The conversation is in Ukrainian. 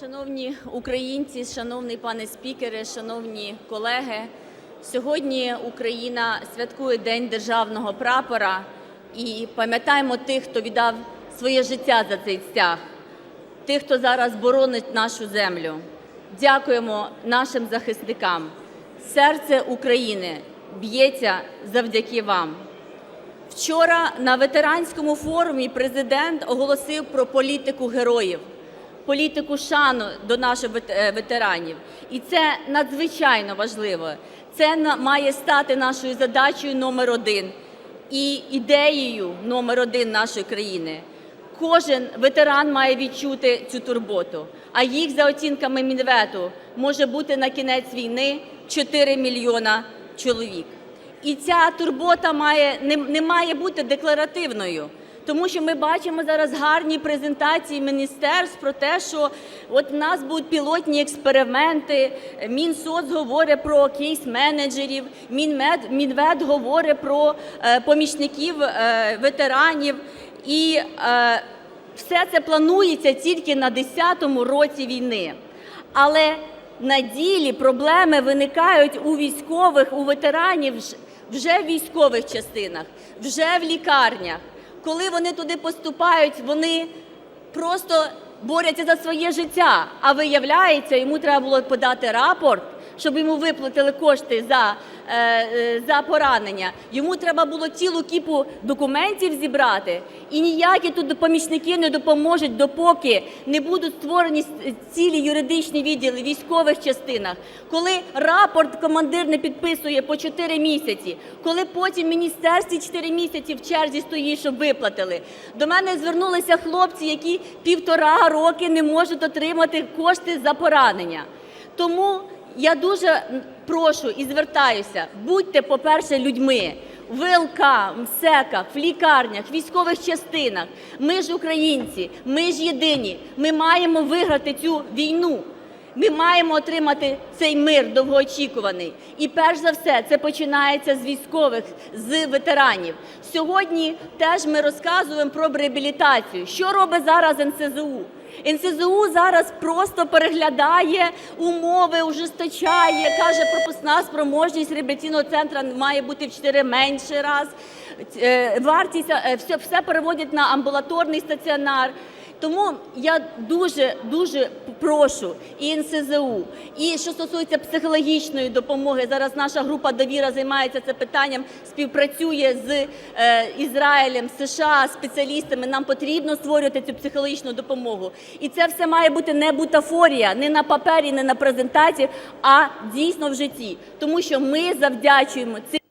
Шановні українці, шановний пане спікере, шановні колеги, сьогодні Україна святкує День державного прапора і пам'ятаємо тих, хто віддав своє життя за цей стяг, тих, хто зараз боронить нашу землю. Дякуємо нашим захисникам. Серце України б'ється завдяки вам. Вчора на ветеранському форумі президент оголосив про політику героїв, політику шану до наших е, ветеранів. І це надзвичайно важливо. Це має стати нашою задачею номер один і ідеєю номер один нашої країни. Кожен ветеран має відчути цю турботу. А їх, за оцінками Мінвету, може бути на кінець війни 4 мільйона чоловік. І ця турбота має не, не має бути декларативною, тому що ми бачимо зараз гарні презентації міністерств про те, що от в нас будуть пілотні експерименти. Мінсоц говорить про кейс-менеджерів, Мінмед, Мінвед говорить про е, помічників е, ветеранів. І е, все це планується тільки на 10-му році війни. Але на ділі проблеми виникають у військових, у ветеранів вже в військових частинах, вже в лікарнях. Коли вони туди поступають, вони просто борються за своє життя. А виявляється, йому треба було подати рапорт, щоб йому виплатили кошти за, е, е, за поранення. Йому треба було цілу кіпу документів зібрати, і ніякі тут помічники не допоможуть, допоки не будуть створені цілі юридичні відділи в військових частинах. Коли рапорт командир не підписує по 4 місяці, коли потім міністерстві 4 місяці в черзі стоїть, щоб виплатили. До мене звернулися хлопці, які півтора роки не можуть отримати кошти за поранення. Тому я дуже прошу і звертаюся, будьте, по-перше, людьми. В ВЛК, МСЕКах, в лікарнях, військових частинах. Ми ж українці, ми ж єдині. Ми маємо виграти цю війну. Ми маємо отримати цей мир довгоочікуваний. І перш за все, це починається з військових, з ветеранів. Сьогодні теж ми розказуємо про реабілітацію. Що робить зараз НСЗУ? НСЗУ зараз просто переглядає умови, ужесточає, каже, пропускна спроможність реабілітаційного центру має бути в 4 менше раз. Е, Вартість е, все, все переводять на амбулаторний стаціонар. Тому я дуже дуже прошу і НСЗУ, і що стосується психологічної допомоги. Зараз наша група довіра займається цим питанням, співпрацює з е, Ізраїлем, США, спеціалістами. Нам потрібно створювати цю психологічну допомогу. І це все має бути не бутафорія, не на папері, не на презентації, а дійсно в житті. Тому що ми завдячуємо цим.